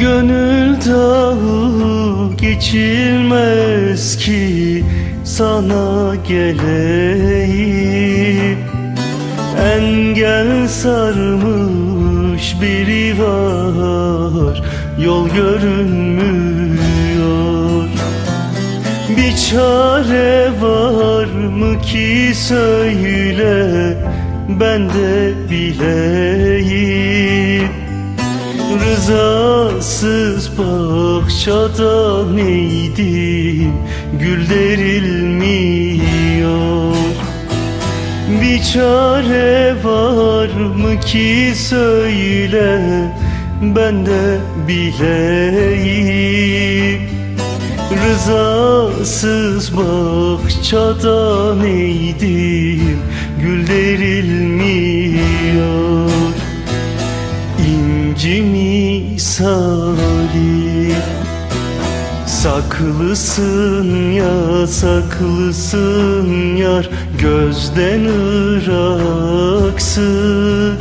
Gönül dağı geçilmez ki sana geleyim. Engel sarmış biri var. Yol görünmüyor. Bir çare var mı ki söyle Ben de bileyim. Rızasız bahçada neydim Gül derilmiyor Bir çare var mı ki söyle Ben de bileyim. Rızasız bahçada neydim Gül derilmiyor İnci misali Saklısın ya saklısın yar Gözden ıraksın.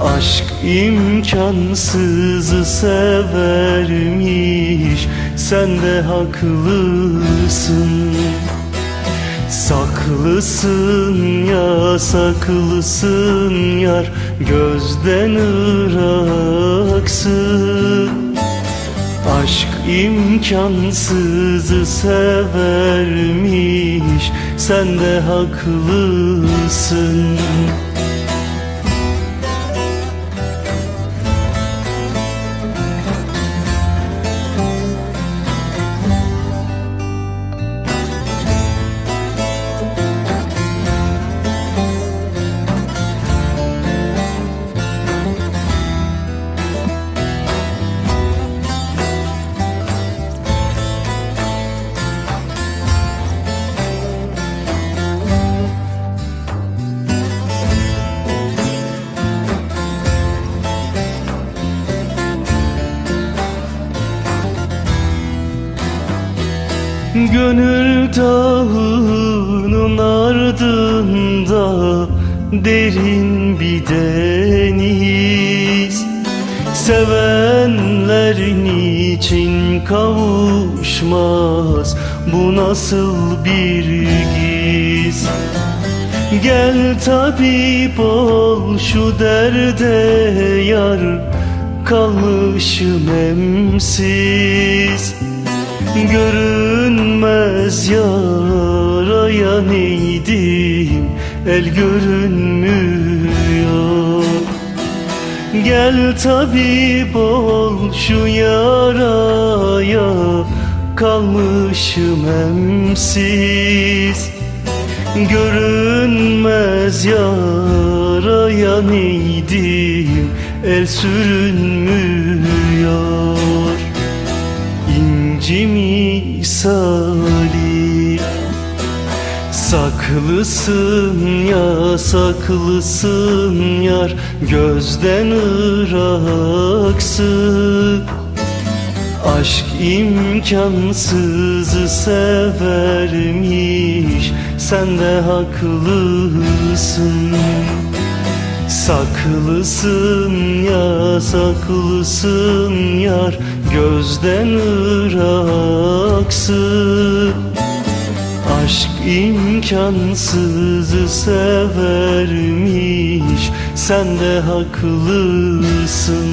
Aşk imkansızı severmiş Sen de haklısın. Saklısın ya saklısın yar Gözden ıraksın Aşk imkansızı severmiş Sen de haklısın Gönül dağının ardında derin bir deniz. Sevenlerin için kavuşmaz bu nasıl bir giz? Gel tabip ol şu derde yar Kalmışım emsiz Görünmez yaraya neydim El görünmüyor. Gel tabip ol şu yaraya Kalmışım emsiz. Görünmez yaraya neydim El sürünmüyor. İnci misali Saklısın ya saklısın yar Gözden ıraksın. Aşk imkansızı severmiş Sen de haklısın. Saklısın ya saklısın yar Gözden ıraksın Aşk imkansızı severmiş Sen de haklısın